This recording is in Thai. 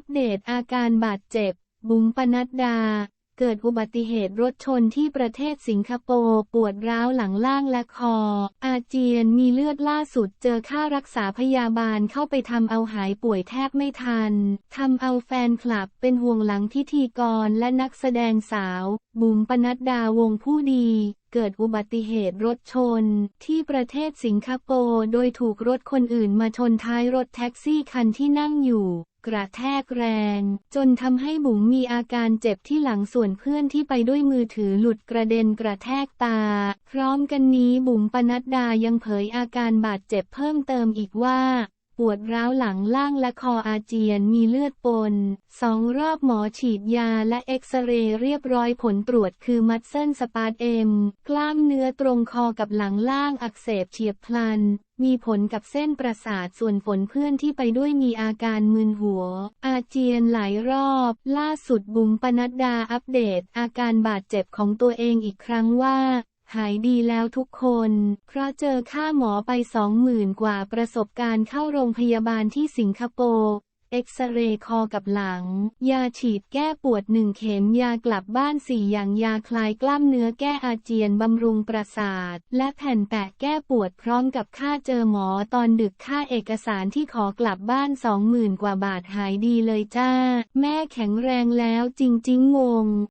ปเดตอาการบาดเจ็บ บุ๋มปนัดดา เกิดอุบัติเหตุรถชนที่ประเทศสิงคโปร์ปวดร้าวหลังล่างและคอ อาเจียนมีเลือดล่าสุดเจอค่ารักษาพยาบาลเข้าไปทำเอาหายป่วยแทบไม่ทันทำเอาแฟนคลับเป็นห่วงหลังพิธีกรและนักแสดงสาว บุ๋มปนัดดาวงผู้ดีเกิดอุบัติเหตุรถชน ที่ประเทศสิงคโปร์โดยถูกรถคนอื่นมาชนท้ายรถแท็กซี่คันที่นั่งอยู่ กระแทกแรง จนทำให้บุ๋มมีอาการเจ็บที่หลังส่วนเพื่อนที่ไปด้วยมือถือหลุดกระเด็นกระแทกตา พร้อมกันนี้บุ๋มปนัดดายังเผยอาการบาดเจ็บเพิ่มเติมอีกว่า ปวดร้าวหลังล่างและคออาเจียนมีเลือดปนสองรอบหมอฉีดยาและเอ็กซเรย์เรียบร้อยผลตรวจคือมัดเส้นสปาร์ตเอ็ม กล้ามเนื้อตรงคอกับหลังล่างอักเสบเฉียบพลัน มีผลกับเส้นประสาทส่วนฝนเพื่อนที่ไปด้วยมีอาการมึนหัว อาเจียนหลายรอบ ล่าสุดบุ๋มปนัดดาอัปเดตอาการบาดเจ็บของตัวเองอีกครั้งว่า หายดีแล้วทุกคน เพราะเจอค่าหมอไปสองหมื่นกว่าประสบการณ์เข้าโรงพยาบาลที่สิงคโปร์เอ็กซเรย์คอกับหลัง ยาฉีดแก้ปวดหนึ่งเข็มยากลับบ้านสี่อย่างยาคลายกล้ามเนื้อแก้อาเจียนบำรุงประสาท และแผ่นแปะแก้ปวดพร้อมกับค่าเจอหมอตอนดึกค่าเอกสารที่ขอกลับบ้านสองหมื่นกว่าบาทหายดีเลยจ้า แม่แข็งแรงแล้วจริงๆงง